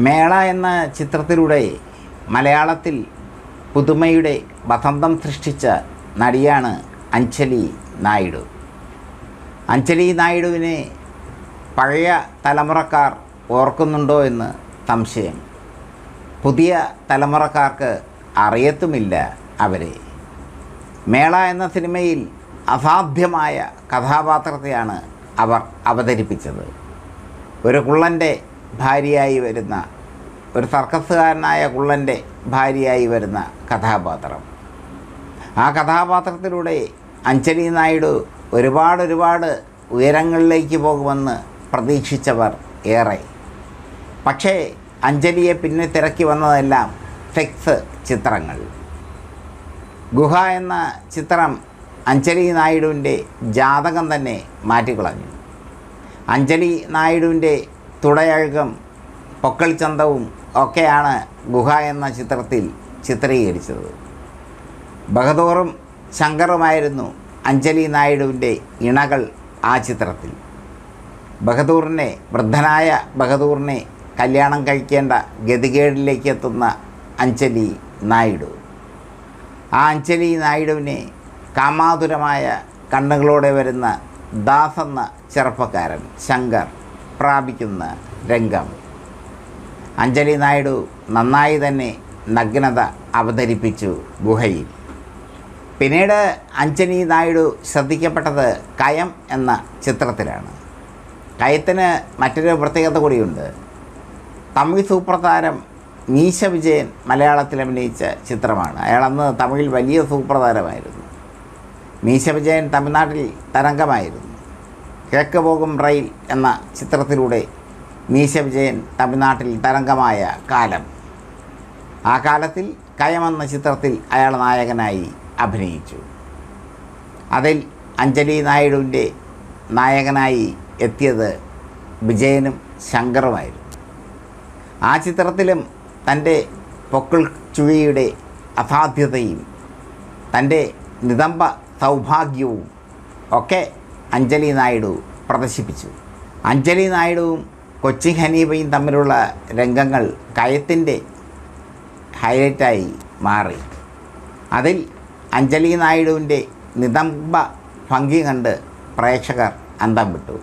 മേള എന്ന ചിത്രത്തിലൂടെ മലയാളത്തിൽ പുതുമയുടെ വസന്തം സൃഷ്ടിച്ച നടിയാണ് അഞ്ജലി നായിഡു. അഞ്ജലി നായിഡുവിനെ പഴയ തലമുറക്കാർ ഓർക്കുന്നുണ്ടോ എന്ന് സംശയം. പുതിയ തലമുറക്കാർക്ക് അറിയത്തുമില്ല അവരെ. മേള എന്ന സിനിമയിൽ അസാധ്യമായ കഥാപാത്രത്തെയാണ് അവർ അവതരിപ്പിച്ചത്. ഒരു കുള്ളന്റെ ഭാര്യയായി വരുന്ന ഒരു സർക്കസുകാരനായ കുള്ളന്റെ ഭാര്യയായി വരുന്ന കഥാപാത്രം. ആ കഥാപാത്രത്തിലൂടെ അഞ്ജലി നായിഡു ഒരുപാട് ഒരുപാട് ഉയരങ്ങളിലേക്ക് പോകുമെന്ന് പ്രതീക്ഷിച്ചവർ ഏറെ. പക്ഷേ അഞ്ജലിയെ പിന്നെ തിരക്കി വന്നതെല്ലാം സെക്സ് ചിത്രങ്ങൾ. ഗുഹ എന്ന ചിത്രം അഞ്ജലി നായിഡുവിന്റെ ജാതകം തന്നെ മാറ്റിക്കളഞ്ഞു. അഞ്ജലി നായിഡുവിന്റെ തുടയഴുകം പൊക്കൾ ചന്തവും ഒക്കെയാണ് ഗുഹ എന്ന ചിത്രത്തിൽ ചിത്രീകരിച്ചത്. ബഹദൂറും ശങ്കറുമായിരുന്നു അഞ്ജലി നായിഡുവിന്റെ ഇണകൾ ആ ചിത്രത്തിൽ. ബഹദൂറിനെ വൃദ്ധനായ ബഹദൂറിനെ കല്യാണം കഴിക്കേണ്ട ഗതികേടിലേക്ക് എത്തുന്ന അഞ്ജലി നായിഡു. ആ അഞ്ജലി നായിഡുവിനെ കാമാതുരമായ കണ്ണുകളോടെ വരുന്ന ദാസ് എന്ന ചെറുപ്പക്കാരൻ ശങ്കർ പ്രാപിക്കുന്ന രംഗം. അഞ്ജലി നായിഡു നന്നായി തന്നെ നഗ്നത അവതരിപ്പിച്ചു ഗുഹയിൽ. പിന്നീട് അഞ്ജലി നായിഡു ശ്രദ്ധിക്കപ്പെട്ടത് കയം എന്ന ചിത്രത്തിലാണ്. കയത്തിന് മറ്റൊരു പ്രത്യേകത കൂടിയുണ്ട്. തമിഴ് സൂപ്രതാരം മീശ വിജയൻ മലയാളത്തിൽ അഭിനയിച്ച ചിത്രമാണ്. അയാളന്ന് തമിഴിൽ വലിയ സൂപ്രതാരമായിരുന്നു. മീശ വിജയൻ തമിഴ്നാട്ടിൽ തരംഗമായിരുന്നു. കിഴക്ക് പോകും റെയിൽ എന്ന ചിത്രത്തിലൂടെ മീശ വിജയൻ തമിഴ്നാട്ടിൽ തരംഗമായ കാലം. ആ കാലത്തിൽ കയം എന്ന ചിത്രത്തിൽ അയാൾ നായകനായി അഭിനയിച്ചു. അതിൽ അഞ്ജലി നായിഡുവിന്റെ നായകനായി എത്തിയത് വിജയനും ശങ്കറുമായിരുന്നു. ആ ചിത്രത്തിലും തന്റെ പൊക്കിൾ ചുഴിയുടെ അസാധ്യതയും തന്റെ നിതംബ സൗഭാഗ്യവും ഒക്കെ അഞ്ജലി നായിഡു പ്രദർശിപ്പിച്ചു. അഞ്ജലി നായിഡുവും കൊച്ചി ഹനീബയും തമ്മിലുള്ള രംഗങ്ങൾ കയത്തിന്റെ ഹൈലൈറ്റായി മാറി. അതിൽ അഞ്ജലി നായിഡുവിന്റെ നിതംബ ഭംഗി കണ്ട് പ്രേക്ഷകർ അന്തം വിട്ടു.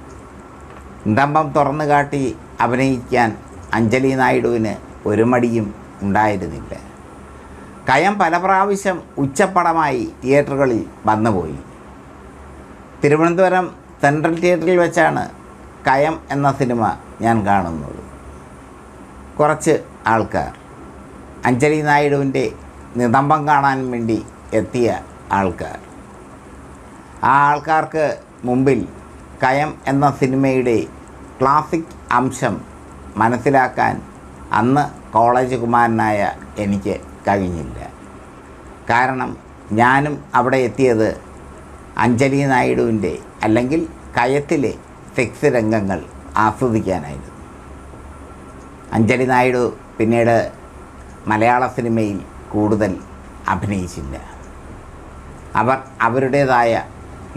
നിതംബം തുറന്നു കാട്ടി അഭിനയിക്കാൻ അഞ്ജലി നായിഡുവിന് ഒരു മടിയും ഉണ്ടായിരുന്നില്ല. കയം പല പ്രാവശ്യം ഉച്ചപ്പടമായി തിയേറ്ററുകളിൽ വന്നുപോയി. തിരുവനന്തപുരം സെൻട്രൽ തിയേറ്ററിൽ വെച്ചാണ് കയം എന്ന സിനിമ ഞാൻ കാണുന്നത്. കുറച്ച് ആൾക്കാർ. അഞ്ജലി നായിഡുവിന്റെ നിതംബം കാണാൻ വേണ്ടി എത്തിയ ആൾക്കാർ. ആ ആൾക്കാർക്ക് മുമ്പിൽ കയം എന്ന സിനിമയുടെ ക്ലാസിക് അംശം മനസ്സിലാക്കാൻ അന്ന് കോളേജ് കുമാരനായ എനിക്ക് കഴിഞ്ഞില്ല. കാരണം ഞാനും അവിടെ എത്തിയത് അഞ്ജലി നായിഡുവിന്റെ അല്ലെങ്കിൽ കയത്തിലെ സെക്സ് രംഗങ്ങൾ ആസ്വദിക്കാനായിരുന്നു. അഞ്ജലി നായിഡു പിന്നീട് മലയാള സിനിമയിൽ കൂടുതൽ അഭിനയിച്ചില്ല. അവർ അവരുടേതായ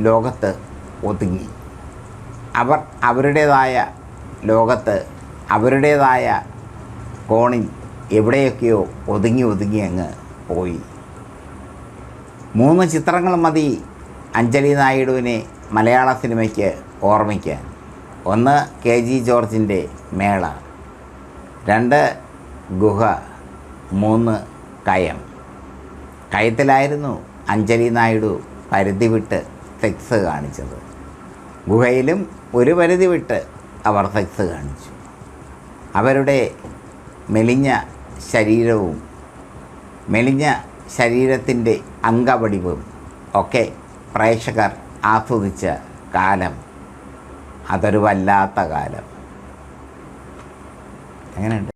ലോകത്ത് ഒതുങ്ങി. അവർ അവരുടേതായ ലോകത്ത് അവരുടേതായ കോണിൽ എവിടെയൊക്കെയോ ഒതുങ്ങി ഒതുങ്ങി അങ്ങ് പോയി. മൂന്ന് ചിത്രങ്ങൾ മതി അഞ്ജലി നായിഡുവിനെ മലയാള സിനിമയ്ക്ക് ഓർമ്മിക്കാൻ. ഒന്ന് കെ ജി ജോർജിന്റെ മേള. രണ്ട് ഗുഹ. മൂന്ന് കയം. കയത്തിലായിരുന്നു അഞ്ജലി നായിഡു പരിധി വിട്ട് സെക്സ് കാണിച്ചത്. ഗുഹയിലും ഒരു പരിധി വിട്ട് അവർ സെക്സ് കാണിച്ചു. അവരുടെ മെലിഞ്ഞ ശരീരവും മെലിഞ്ഞ ശരീരത്തിന്റെ അങ്കവടിവും ഒക്കെ പ്രേക്ഷകർ ആസ്വദിച്ച കാലം അതൊരു വല്ലാത്ത കാലം. എങ്ങനെയുണ്ട്?